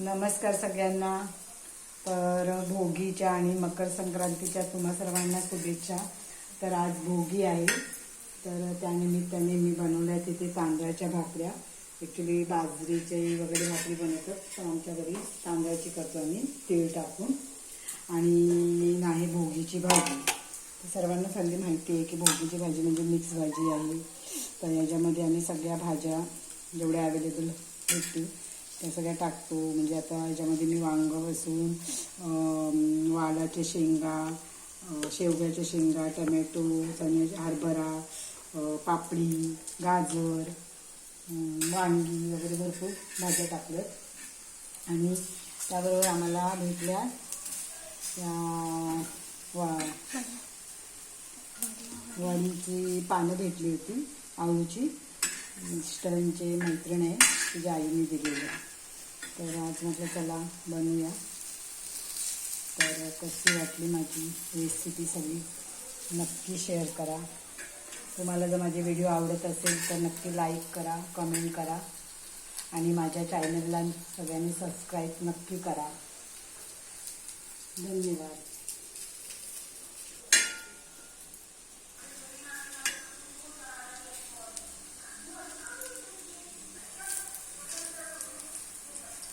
नमस्कार सगळ्यांना. तर भोगीच्या आणि मकर संक्रांतीच्या तुम्हा सर्वांना शुभेच्छा. तर आज भोगी आहे. तर त्यानिमित्ताने मी बनवल्या तिथे तांदळाच्या भाकऱ्या. ॲक्च्युली बाजरीचे वगैरे भाकरी बनवतात तर आमच्या घरी तांदळाची करतो आम्ही. तेल टाकून. आणि नाही भोगीची भाजी. तर सर्वांना सगळी माहिती आहे की भोगीची भाजी म्हणजे मिक्स भाजी आहे. तर याच्यामध्ये आम्ही सगळ्या भाज्या जेवढ्या अवेलेबल भेटतील त्या सगळ्या टाकतो. म्हणजे आता याच्यामध्ये मी वांग बसून वालाच्या शेंगा शेवग्याच्या शेंगा टमॅटो चण्याच्या हरभरा पापडी गाजर वांगी वगैरे भरपूर भाज्या टाकल्यात आणि त्याबरोबर आम्हाला भेटल्या वा वाडीची पानं भेटली होती आळूची. मिस्टरांचे मैत्रीण आहे तिच्या आईने दिलेली आहे. तर आज म्हटलं चला बनवूया. तर कशी वाटली माझी रेसिपी सगळी? नक्की शेअर करा. तुम्हाला जर माझे व्हिडिओ आवडत असेल तर नक्की लाईक करा कमेंट करा. आणि माझ्या चॅनलला सगळ्यांनी सबस्क्राईब नक्की करा. धन्यवाद.